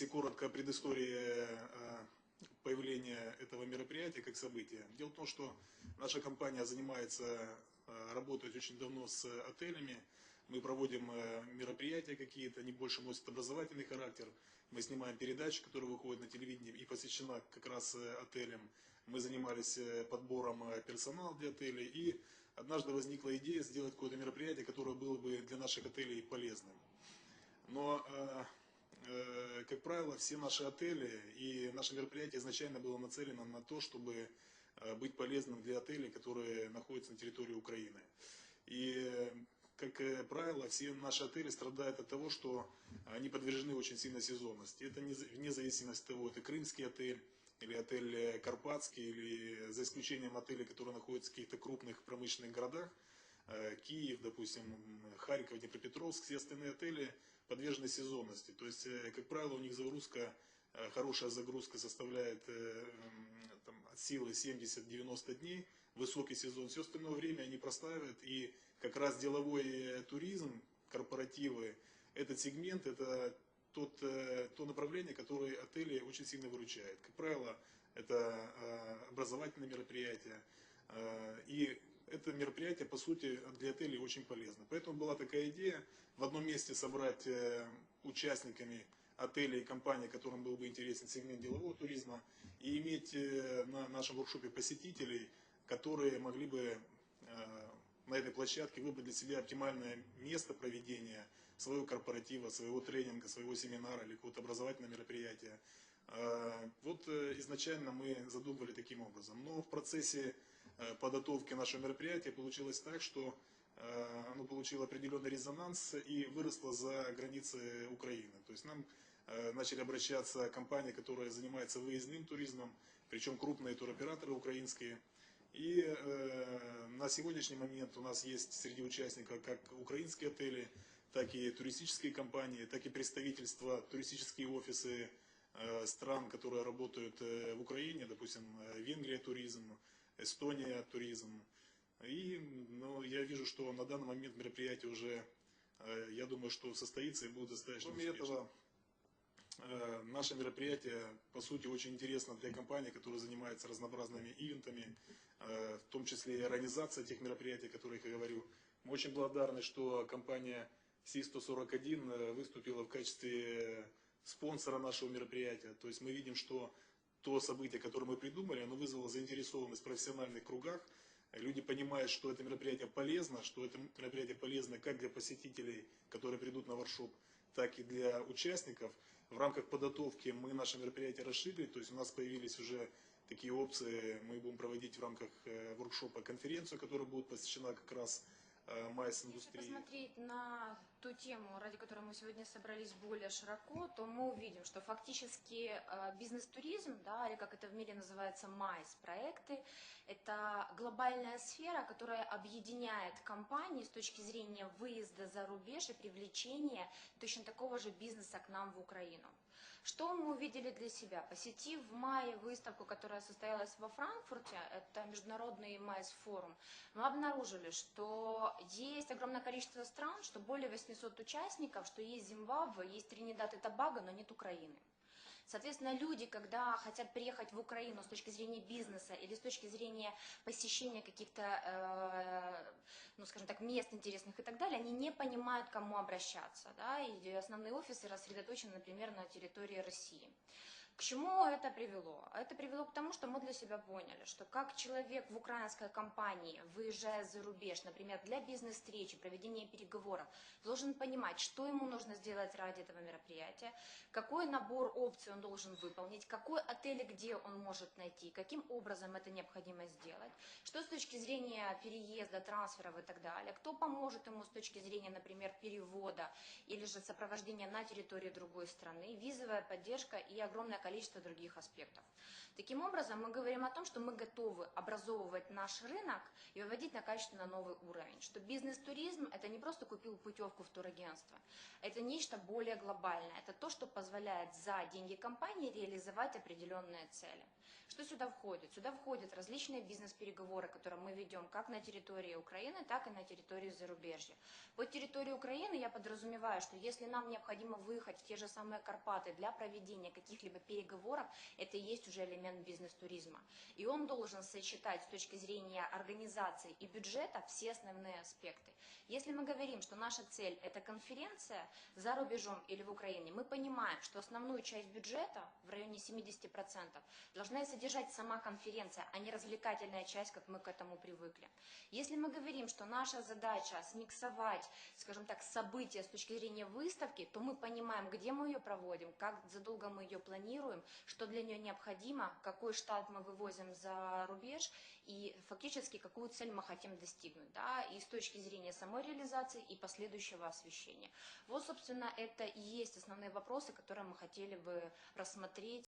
если коротко о предыстории э, появления этого мероприятия как события. Дело в том, что наша компания занимается, э, работает очень давно с отелями. Мы проводим э, мероприятия какие-то, они больше носят образовательный характер. Мы снимаем передачи, которые выходят на телевидении и посвящена как раз отелям. Мы занимались подбором персонала для отелей. И однажды возникла идея сделать какое-то мероприятие, которое было бы для наших отелей полезным. Но как правило, все наши отели и наше мероприятие изначально было нацелено на то, чтобы э, быть полезным для отелей, которые находятся на территории Украины. И, как правило, все наши отели страдают от того, что они подвержены очень сильной сезонности. Это вне зависимости от того, это крымский отель, или отель Карпатский, или за исключением отелей, которые находятся в каких-то крупных промышленных городах, э, Киев, допустим, Харьков, Днепропетровск, все остальные отели подвержены сезонности. То есть, э, как правило, у них загрузка, э, хорошая загрузка составляет э, там, от силы 70-90 дней, высокий сезон, все остальное время они простаивают. И как раз деловой туризм, корпоративы, этот сегмент, это тот, то направление, которое отели очень сильно выручает. Как правило, это образовательные мероприятия. И это мероприятие, по сути, для отелей очень полезно. Поэтому была такая идея в одном месте собрать э, участниками отелей и компаний, которым был бы интересен сегмент делового туризма, и иметь э, на нашем воркшопе посетителей, которые могли бы э, на этой площадке выбрать для себя оптимальное место проведения своего корпоратива, своего тренинга, своего семинара или какого-то образовательного мероприятия. Вот изначально мы задумывали таким образом. Но в процессе подготовки нашего мероприятия получилось так, что э, оно получило определенный резонанс и выросло за границы Украины. То есть нам э, начали обращаться компании, которые занимаются выездным туризмом, причем крупные туроператоры украинские. И на сегодняшний момент у нас есть среди участников как украинские отели, так и туристические компании, так и представительства, туристические офисы стран, которые работают в Украине, допустим, Венгрия туризм, Эстония туризм. И ну, я вижу, что на данный момент мероприятие уже, э, я думаю, что состоится и будет достаточно Кроме успешным. этого, э, наше мероприятие, по сути, очень интересно для компаний, которые занимаются разнообразными ивентами, э, в том числе и организация тех мероприятий, о которых я говорю. Мы очень благодарны, что компания Си-141 выступила в качестве спонсора нашего мероприятия. То есть мы видим, что то событие, которое мы придумали, оно вызвало заинтересованность в профессиональных кругах. Люди понимают, что это мероприятие полезно, что это мероприятие полезно как для посетителей, которые придут на воршоп, так и для участников. В рамках подготовки мы наше мероприятие расширили, то есть у нас появились уже такие опции. Мы будем проводить в рамках э, воркшопа конференцию, которая будет посвящена как раз э, майс-индустрии. Если посмотреть на ту тему, ради которой мы сегодня собрались более широко, то мы увидим, что фактически э, бизнес-туризм, да, или как это в мире называется МАЙС проекты, это глобальная сфера, которая объединяет компании с точки зрения выезда за рубеж и привлечения точно такого же бизнеса к нам в Украину. Что мы увидели для себя? Посетив в мае выставку, которая состоялась во Франкфурте, это международный МАЙС форум, мы обнаружили, что есть огромное количество стран, что более 800 участников, что есть Зимбабве, есть Тринидад и Тобаго, но нет Украины. Соответственно, люди, когда хотят приехать в Украину с точки зрения бизнеса или с точки зрения посещения каких-то, э, ну, скажем так, мест интересных и так далее, они не понимают, к кому обращаться. Да? И основные офисы рассредоточены, например, на территории России. К чему это привело? Это привело к тому, что мы для себя поняли, что как человек в украинской компании, выезжая за рубеж, например, для бизнес-встречи, проведения переговоров, должен понимать, что ему нужно сделать ради этого мероприятия, какой набор опций он должен выполнить, какой отель где он может найти, каким образом это необходимо сделать, что с точки зрения переезда, трансферов и так далее, кто поможет ему с точки зрения, например, перевода или же сопровождения на территории другой страны, визовая поддержка и огромное количество количество других аспектов. Таким образом, мы говорим о том, что мы готовы образовывать наш рынок и выводить на качественно новый уровень, что бизнес-туризм – это не просто купил путевку в турагентство, это нечто более глобальное, это то, что позволяет за деньги компании реализовать определенные цели. Что сюда входит? Сюда входят различные бизнес-переговоры, которые мы ведем как на территории Украины, так и на территории зарубежья. По территории Украины я подразумеваю, что если нам необходимо выехать в те же самые Карпаты для проведения каких-либо переговоров, это и есть уже элемент бизнес-туризма. И он должен сочетать с точки зрения организации и бюджета все основные аспекты. Если мы говорим, что наша цель – это конференция за рубежом или в Украине, мы понимаем, что основную часть бюджета, в районе 70%, должна содержать сама конференция, а не развлекательная часть, как мы к этому привыкли. Если мы говорим, что наша задача смиксовать, скажем так, события с точки зрения выставки, то мы понимаем, где мы ее проводим, как задолго мы ее планируем, что для нее необходимо, какой штат мы вывозим за рубеж и фактически какую цель мы хотим достигнуть, да, и с точки зрения самой реализации и последующего освещения. Вот, собственно, это и есть основные вопросы, которые мы хотели бы рассмотреть